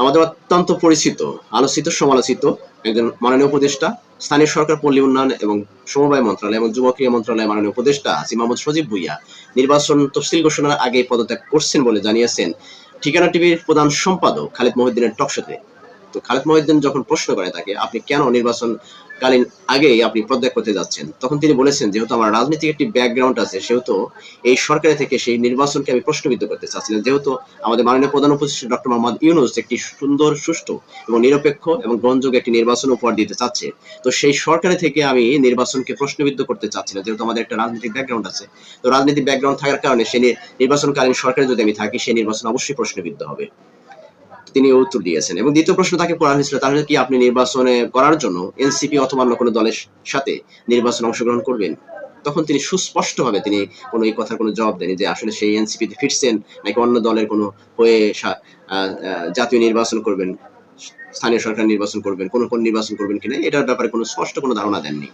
আমাদের অত্যন্ত পরিচিত, আলোচিত, সমালোচিত একজন মাননীয় উপদেষ্টা, স্থানীয় সরকার পল্লী উন্নয়ন এবং সমবায় মন্ত্রণালয় এবং যুব ক্রীড়া মন্ত্রণালয় মাননীয় উপদেষ্টা আজি মোহাম্মদ সজীব ভুইয়া। নির্বাচন তফসিল ঘোষণার আগে পদত্যাগ করছেন বলে জানিয়েছেন ঠিকানা টিভির প্রধান সম্পাদক খালিদ মহিউদ্দিনের টকশোতে। তো খালিদ মহিউদ্দিন যখন প্রশ্ন করে তাকে, আপনি কেন নির্বাচন কালীন আগেই আপনি পদত্যাগ করতে যাচ্ছেন। তখন তিনি বলেছেন, যেহেতু আমার রাজনৈতিক একটি ব্যাকগ্রাউন্ড আছে, সেহেতু এই সরকারের থেকে সেই নির্বাচনকে আমি প্রশ্নবিদ্ধ করতে চাচ্ছিলাম। যেহেতু আমাদের মাননীয় প্রধান উপদেষ্টা ডক্টর মোহাম্মদ ইউনুস একটি সুন্দর, সুষ্ঠু এবং নিরপেক্ষ এবং গ্রহণযোগ্য একটি নির্বাচন উপহার দিতে চাচ্ছে, তো সেই সরকারের থেকে আমি নির্বাচনকে প্রশ্নবিদ্ধ করতে চাচ্ছি না। যেহেতু আমাদের একটা রাজনৈতিক ব্যাকগ্রাউন্ড আছে, তো রাজনৈতিক ব্যাকগ্রাউন্ড থাকার কারণে সেই নির্বাচনকালীন সরকারে যদি আমি থাকি, সেই নির্বাচন অবশ্যই প্রশ্নবিদ্ধ হবে। তিনি উত্তর দিয়েছেন। এবং দ্বিতীয় প্রশ্ন তাকে করা হয়েছিল, তাহলে কি আপনি নির্বাচনে করার জন্য এনসিপি অথবা অন্য কোনো দলের সাথে নির্বাচনে অংশগ্রহণ করবেন? তখন তিনি সুস্পষ্টভাবে তিনি কোনো এই কথার কোনো জবাব দেননি যে আসলে সেই এনসিপিতে ফিরছেন নাকি অন্য দলের কোনো হয়ে জাতীয় নির্বাচন করবেন, স্থানীয় সরকার নির্বাচন করবেন, কোন কোন নির্বাচন করবেন কিনা, এটার ব্যাপারে কোনো স্পষ্ট কোনো ধারণা দেননি।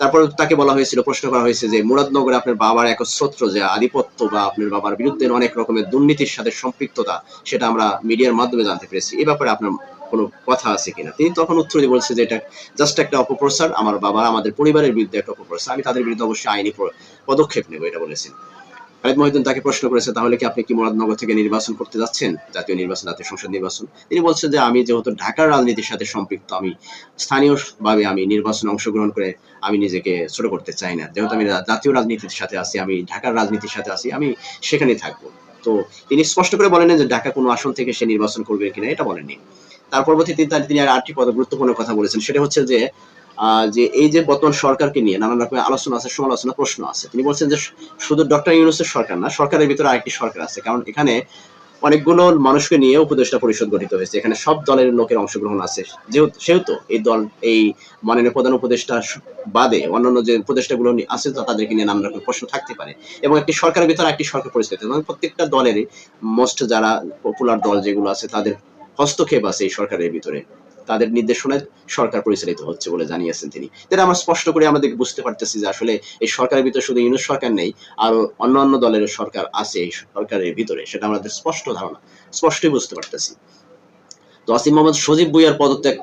তারপর তাকে বলা হয়েছিল, প্রশ্ন করা হয়েছে যে মুরাদনগরে আপনার বাবার একচ্ছত্র যে আধিপত্য বা আপনার বাবার বিরুদ্ধে অনেক রকমের দুর্নীতির সাথে সম্পৃক্ততা, সেটা আমরা মিডিয়ার মাধ্যমে জানতে পেরেছি। এ ব্যাপারে আপনার কোনো কথা আছে কিনা? তিনি তখন উত্তর দিয়ে বলছে যে এটা জাস্ট একটা অপপ্রচার, আমার বাবা আমাদের পরিবারের বিরুদ্ধে একটা অপপ্রচার, আমি তাদের বিরুদ্ধে অবশ্যই আইনি পদক্ষেপ নেব, এটা বলেছেন। খালিদ মহিউদ্দিন তাকে প্রশ্ন করেছে, তাহলে কি আপনি কি মুরাদনগর থেকে নির্বাচন করতে যাচ্ছেন? জাতীয় নির্বাচন, জাতীয় সংসদ নির্বাচন। তিনি বলছেন যে, আমি যেহেতু ঢাকার রাজনীতির সাথে সম্পৃক্ত, আমি স্থানীয়ভাবে আমি নির্বাচনে অংশগ্রহণ করে আমি নিজেকে ছোট করতে চাই না। যেহেতু আমি জাতীয় রাজনীতির সাথে আছি, আমি ঢাকার রাজনীতির সাথে আছি, আমি সেখানেই থাকব। তো তিনি স্পষ্ট করে বলেন যে, ঢাকা কোনো আসন থেকে সে নির্বাচন করবে কিনা, এটা বলেননি। তার পরবর্তীতে তিনি আর পদ গুরুত্বপূর্ণ কথা বলেছেন, সেটা হচ্ছে যে যে এই যে বর্তমান সরকারকে নিয়ে নানান রকমের আলোচনা আছে, সমালোচনা, প্রশ্ন আছে। তিনি বলছেন যে শুধু ডক্টর ইউনুসের সরকার না, সরকারের ভিতরে আরেকটি সরকার আছে। কারণ এখানে অনেকগুলো মানুষকে নিয়ে উপদেষ্টা পরিষদ গঠিত হয়েছে। এখানে সব দলের লোকের অংশগ্রহণ আছে। যেহেতু, সেহেতু এই দল, এই মাননীয় প্রধান উপদেষ্টা বাদে অন্যান্য যে উপদেষ্টাগুলো আছে তাদেরকে নিয়ে নানান রকম প্রশ্ন থাকতে পারে। এবং একটি সরকারের ভিতরে একটি সরকার পরিস্থিতি মানে প্রত্যেকটা দলেরই মোস্ট যারা পপুলার দল যেগুলো আছে, তাদের হস্তক্ষেপ আছে এই সরকারের ভিতরে। তাদের নির্দেশনায় সরকার পরিচালিত হচ্ছে বলে জানিয়েছেন তিনি। এটা আমরা স্পষ্ট করে আমাদের বুঝতে পারতেছি যে আসলে এই সরকারের ভিতরে শুধু ইউনুস সরকার নেই, আর অন্য অন্য দলের সরকার আছে এই সরকারের ভিতরে। সেটা আমাদের স্পষ্ট ধারণা, স্পষ্টই বুঝতে পারতেছি। তো আসিম মোহাম্মদ সজীব ভুইয়ার পদত্যাগ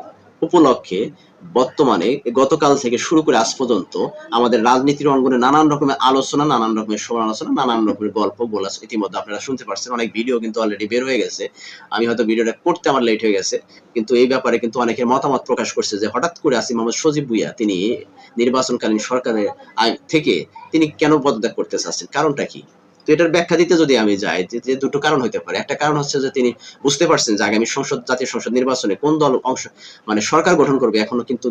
উপলক্ষে বর্তমানে গতকাল থেকে শুরু করে আজ পর্যন্ত আমাদের রাজনীতির অঙ্গনে নানান রকমের আলোচনা, নানান রকমের সমালোচনা, নানান রকমের গল্প গোলাস ইতিমধ্যে আপনারা শুনতে পারছেন, অনেক ভিডিও কিন্তু অলরেডি বের হয়ে গেছে। আমি হয়তো ভিডিওটা করতে আমার লেট হয়ে গেছে, কিন্তু এই ব্যাপারে কিন্তু অনেকের মতামত প্রকাশ করছে যে হঠাৎ করে আসিম মোহাম্মদ সজীব ভুইয়া তিনি নির্বাচনকালীন সরকারের থেকে তিনি কেন পদত্যাগ করতে চাচ্ছেন? কারণটা কি? তো এটার ব্যাখ্যা দিতে যদি আমি যাই, যে দুটো কারণ হতে পারে। একটা কারণ হচ্ছে যে তিনি বুঝতে পারছেন যে আগামী সংসদ, জাতীয় সংসদ নির্বাচনে কোন দল অংশ মানে সরকার গঠন করবে, এখনও কিন্তু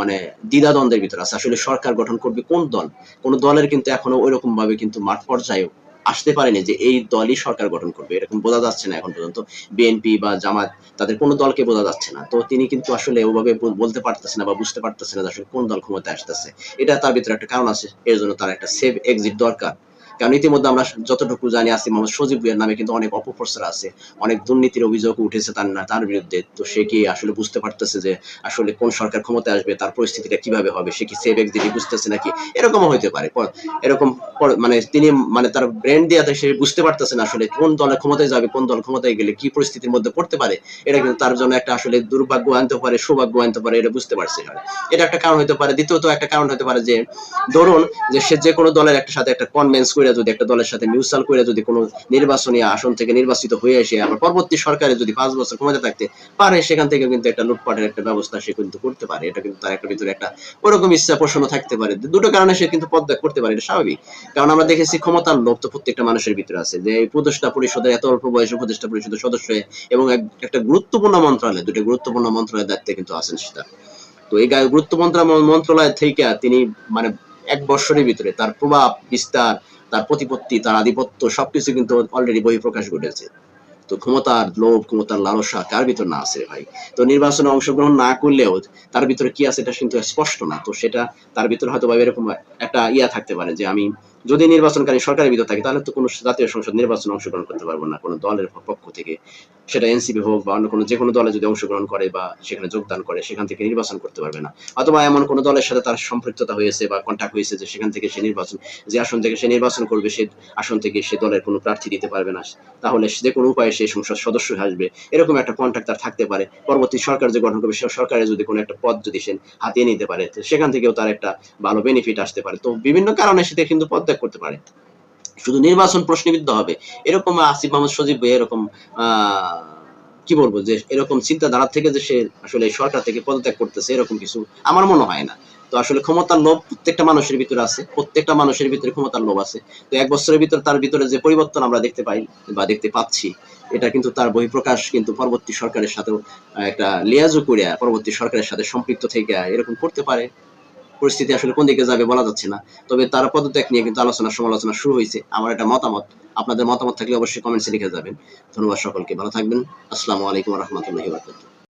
মানে দ্বিধাদ্বন্দ্বের ভিতরে আছে। আসলে সরকার গঠন করবে কোন দল? কোন দলের কিন্তু এখনও ওইরকম ভাবে কিন্তু মাঠ পর্যায়ে আসতে পারেনি যে এই দলই সরকার গঠন করবে। এরকম বোঝা যাচ্ছে না এখন পর্যন্ত। বিএনপি বা জামাত, তাদের কোনো দলকে বোঝা যাচ্ছে না। তো তিনি কিন্তু আসলে ওভাবে বলতে পারতেছে না বা বুঝতে পারতেছে না আসলে কোন দল ক্ষমতায় আসতেছে। এটা তার ভিতরে একটা কারণ আছে। এর জন্য তার একটা সেভ এক্সিট দরকার। কারণ ইতিমধ্যে আমরা যতটুকু জানি আসি মোহাম্মদ সজীব ভুইয়ার নামে কিন্তু অনেক অপপ্রচার আছে, অনেক দুর্নীতির অভিযোগ উঠেছে তার না- তার বিরুদ্ধে। তো সে কি আসলে বুঝতে পারতেছে যে আসলে কোন সরকার ক্ষমতায় আসবে, তার পরিস্থিতিটা কীভাবে হবে? সে কি সেভ এক্সিট বুঝতেছে নাকি? এরকমও হইতে পারে। এরকম মানে তিনি মানে তার ব্রেন দিয়ে সে বুঝতে পারতেছে না আসলে কোন দলের ক্ষমতায় যাবে, কোন দল ক্ষমতায় গেলে কি পরিস্থিতির মধ্যে পড়তে পারে। এটা কিন্তু তার জন্য একটা আসলে দুর্ভাগ্য আনতে পারে, সৌভাগ্য আনতে পারে, এটা বুঝতে পারছে না। এটা একটা কারণ হতে পারে। দ্বিতীয়ত একটা কারণ হতে পারে যে, ধরুন যে সে যে কোনো দলের একটা সাথে একটা কনভেন্স করে যদি একটা দলের সাথে মিউচুয়াল করে যদি কোনো নির্বাচনী আসন থেকে নির্বাচিত হয়ে এসে আবার পরবর্তী সরকারে যদি পাঁচ বছর ক্ষমতা থাকতে পারে, সেখান থেকে কিন্তু একটা লুটপাটের একটা ব্যবস্থা সে কিন্তু করতে পারে। এটা কিন্তু তার একটা ভিতরে একটা ওরকম ইচ্ছা পোষণও থাকতে পারে। দুটো কারণে সে কিন্তু পদত্যাগ করতে পারে, এটা স্বাভাবিক। কারণ আমরা দেখেছি ক্ষমতার লোভ তো প্রত্যেকটা মানুষের ভিতরে আছে। যে এই উপদেষ্টা পরিষদের, এত অল্প বয়সে উপদেষ্টা পরিষদের সদস্য এবং এক- একটা গুরুত্বপূর্ণ মন্ত্রণালয়, দুটো গুরুত্বপূর্ণ মন্ত্রণালয়ের দায়িত্বে কিন্তু আছেন সেটা তো এই গা- গুরুত্বপূর্ণ মন্ত্রণালয় থেকে তিনি মানে এক বৎসরের ভিতরে তার প্রভাব, বিস্তার তার প্রতিপত্তি, তার আধিপত্য, সবকিছু কিন্তু অলরেডি বহিঃপ্রকাশ ঘটেছে। তো ক্ষমতার লোভ, ক্ষমতার লালসা কার ভিতর না আছে ভাই? তো নির্বাচনে অংশগ্রহণ না করলেও তার ভিতরে কি আছে এটা কিন্তু স্পষ্ট না। তো সেটা তার ভিতরে হয়তো বা এরকম একটা ইয়া থাকতে পারে যে আমি যদি নির্বাচনকালীন সরকারের ভিতর থাকে, তাহলে তো কোনো জাতীয় সংসদ নির্বাচনে অংশগ্রহণ করতে পারব না। কোনো দলের পক্ষ থেকে সেটা এনসিপি হোক বা অন্য কোনো যে কোনো দলে যদি অংশগ্রহণ করে বা সেখানে যোগদান করে, সেখান থেকে নির্বাচন করতে পারবে না। অথবা এমন কোনো দলের সাথে তার সম্পৃক্ততা হয়েছে বা কন্ট্যাক্ট হয়েছে যে সেখান থেকে সে নির্বাচন, যে আসন থেকে সে নির্বাচন করবে, সে আসন থেকে সে দলের কোনো প্রার্থী দিতে পারবে না। তাহলে যে কোনো উপায়ে সে সংসদ সদস্য আসবে। এরকম একটা কন্ট্যাক্ট তার থাকতে পারে। পরবর্তী সরকার যে গঠন করবে, সে সরকারের যদি কোনো একটা পদ যদি সে হাতিয়ে নিতে পারে, সেখান থেকেও তার একটা ভালো বেনিফিট আসতে পারে। তো বিভিন্ন কারণে সেটা কিন্তু পদত্যাগ করতে পারে। শুধু নির্বাচন প্রশ্নবিদ্ধ হবে। এরকম আসিফ মোহাম্মদ সজীব এরকম কি বলব যে, এরকম চিন্তাধারা থেকে যে সে আসলে সরকার থেকে পদত্যাগ করতেছে, এরকম কিছু আমার মনে হয় না। তো আসলে ক্ষমতার লোভ প্রত্যেকটা মানুষের ভিতরে আছে। প্রত্যেকটা মানুষের ভিতরে ক্ষমতার লোভ আছে। তো এক বছরের ভিতর তার ভিতরে যে পরিবর্তন আমরা দেখতে পাই বা দেখতে পাচ্ছি, এটা কিন্তু তার বহিঃপ্রকাশ কিন্তু পরবর্তী সরকারের সাথেও একটা লিয়াজও করিয়া পরবর্তী সরকারের সাথে সম্পৃক্ত থেকে এরকম করতে পারে। পরিস্থিতি আসলে কোন দিকে যাবে বলা যাচ্ছে না। তবে তার পদত্যাগ নিয়ে কিন্তু আলোচনা, সমালোচনা শুরু হয়েছে। আমার একটা মতামত, আপনাদের মতামত থাকলে অবশ্যই কমেন্টসে লিখে যাবেন। ধন্যবাদ সকলকে, ভালো থাকবেন। আসসালামু আলাইকুম রহমতুল্লাহি